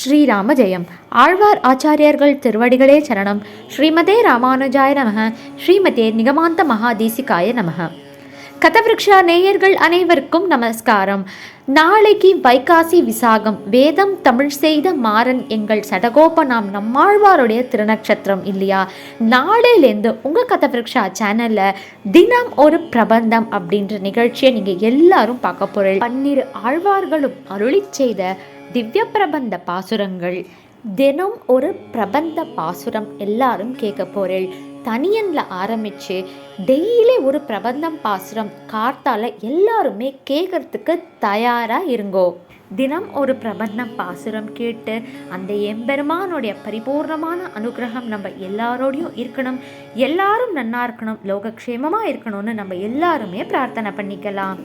ஸ்ரீராம ஜெயம் ஆழ்வார் ஆச்சாரியர்கள் திருவடிகளே சரணம். ஸ்ரீமதே ராமானுஜாய நமக. ஸ்ரீமதே நிகமாந்த மகாதேசிகாய நமக. கதவிருக்ஷா நேயர்கள் அனைவருக்கும் நமஸ்காரம். நாளைக்கு வைகாசி விசாகம். வேதம் தமிழ் செய்த மாறன் எங்கள் சடகோப நாம் நம்மாழ்வாருடைய திருநட்சத்திரம் இல்லையா? நாளையிலேருந்து உங்கள் கதவிருக்ஷா சேனலில் தினம் ஒரு பிரபந்தம் அப்படின்ற நிகழ்ச்சியை நீங்கள் எல்லாரும் பார்க்க போகிறீங்க பன்னிரு ஆழ்வார்களும் அருளி செய்த திவ்ய பிரபந்த பாசுரங்கள். தினம் ஒரு பிரபந்த பாசுரம் எல்லாரும் கேட்க போறேள். தனியனில் ஆரம்பிச்சு டெய்லி ஒரு பிரபந்தம் பாசுரம் கார்த்தால எல்லாருமே கேட்கறதுக்கு தயாரா இருங்கோ. தினம் ஒரு பிரபந்தம் பாசுரம் கேட்டு அந்த எம்பெருமானுடைய பரிபூர்ணமான அனுகிரகம் நம்ம எல்லாரோடையும் இருக்கணும். எல்லாரும் நன்னா இருக்கணும் லோகக்ஷேமமாக இருக்கணும்னு நம்ம எல்லாருமே பிரார்த்தனை பண்ணிக்கலாம்.